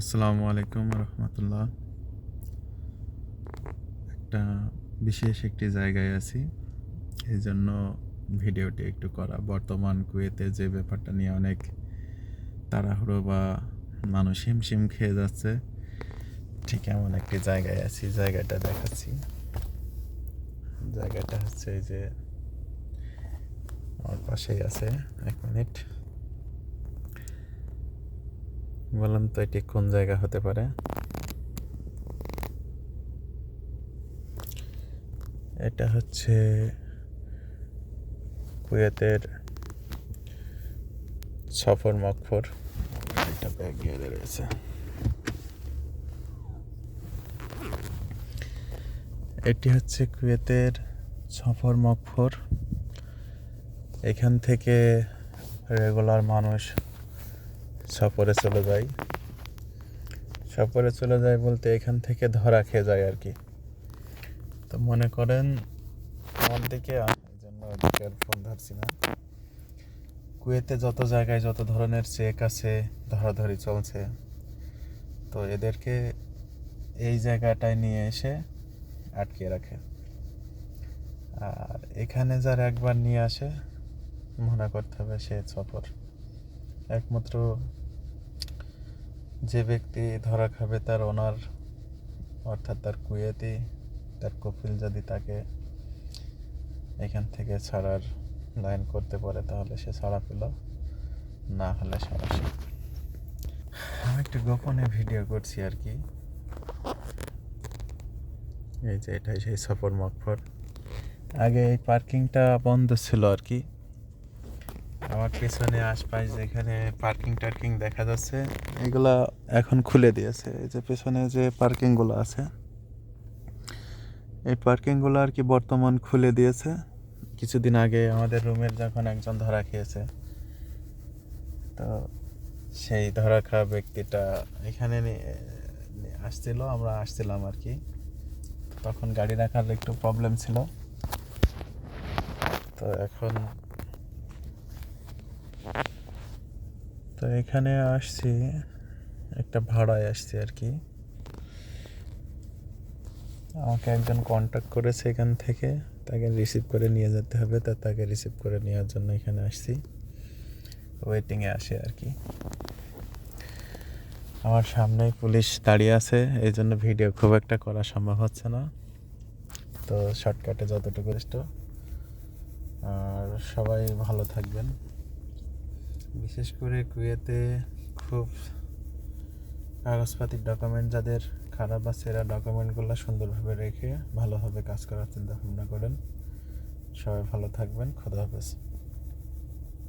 আসসালামু আলাইকুম রহমতুল্লাহ। একটা বিশেষ একটি জায়গায় আছি এই জন্য ভিডিওটি একটু করা। বর্তমান কুয়েতে যে ব্যাপারটা নিয়ে অনেক তাড়াহুড়ো বা মানুষ হিমশিম খেয়ে যাচ্ছে, ঠিক এমন একটি জায়গায় আছি, জায়গাটা দেখাচ্ছি। জায়গাটা হচ্ছে এই যে, আমার পাশেই আছে, এক মিনিট। বললাম তো এটি কোন জায়গা হতে পারে? এটা হচ্ছে কুয়েতের সফর মকফর। গাড়িটা ব্যাগ ঘেরে রয়েছে এটি হচ্ছে কুয়েতের সফর মকফর। এখান থেকে রেগুলার মানুষ সফরে চলে যায় সফরে চলে যায় বলতে এখান থেকে ধরা খেয়ে যায় আর কি। তো মনে করেন, আমার দিকে এই জন্য ফোন ধরছি না। কুয়েতে যত জায়গায় যত ধরনের চেক আছে, ধরাধরি চলছে। তো এদেরকে এই জায়গাটায় নিয়ে এসে আটকে রাখে। আর এখানে যারা একবার নিয়ে আসে, মনে করতে হবে সে সফর। একমাত্র যে ব্যক্তি ধরা খাবে তার ওনার, অর্থাৎ তার কুয়েতি, তার কপিল যদি তাকে এখান থেকে ছাড়ার লাইন করতে পারে, তাহলে সে ছাড়া পেল, না হলে সরাসরি আমি একটু গোপনে ভিডিও করছি আর কি। এই যে এটাই সেই সফর মকফর আগে এই পার্কিংটা বন্ধ ছিল আর কি। আমার পেছনে আশপাশ যেখানে পার্কিং টার্কিং দেখা যাচ্ছে, এগুলা এখন খুলে দিয়েছে। এই যে পেছনে যে পার্কিংগুলো আছে, এই পার্কিংগুলো আর কি বর্তমান খুলে দিয়েছে। কিছুদিন আগে আমাদের রুমের যখন একজন ধরা খেয়েছে, তো সেই ধরা খাওয়া ব্যক্তিটা এখানে আসছিল, আমরা আসছিলাম আর কি। তখন গাড়ি রাখার একটু প্রবলেম ছিল। তো এখন তো এখানে আসছি, একটা ভাড়ায় আসছি আর কি। আমাকে একজন কন্ট্যাক্ট করেছে এখান থেকে, তাকে রিসিভ করে নিয়ে যেতে হবে, তা তাকে রিসিভ করে নেওয়ার জন্য এখানে আসছি। ওয়েটিংয়ে আসে আর কি। আমার সামনে পুলিশ দাঁড়িয়ে আছে, এই জন্য ভিডিও খুব একটা করা সম্ভব হচ্ছে না। তো শর্টকাটে যতটুকু আর সবাই ভালো থাকবেন। বিশেষ করে কুয়েতে খুব কাগজপাতির ডকুমেন্ট যাদের খারাপ বা সেরা ডকুমেন্টগুলো সুন্দরভাবে রেখে ভালোভাবে কাজ করার চিন্তা ভাবনা করেন। সবাই ভালো থাকবেন। খোদা হাফেজ।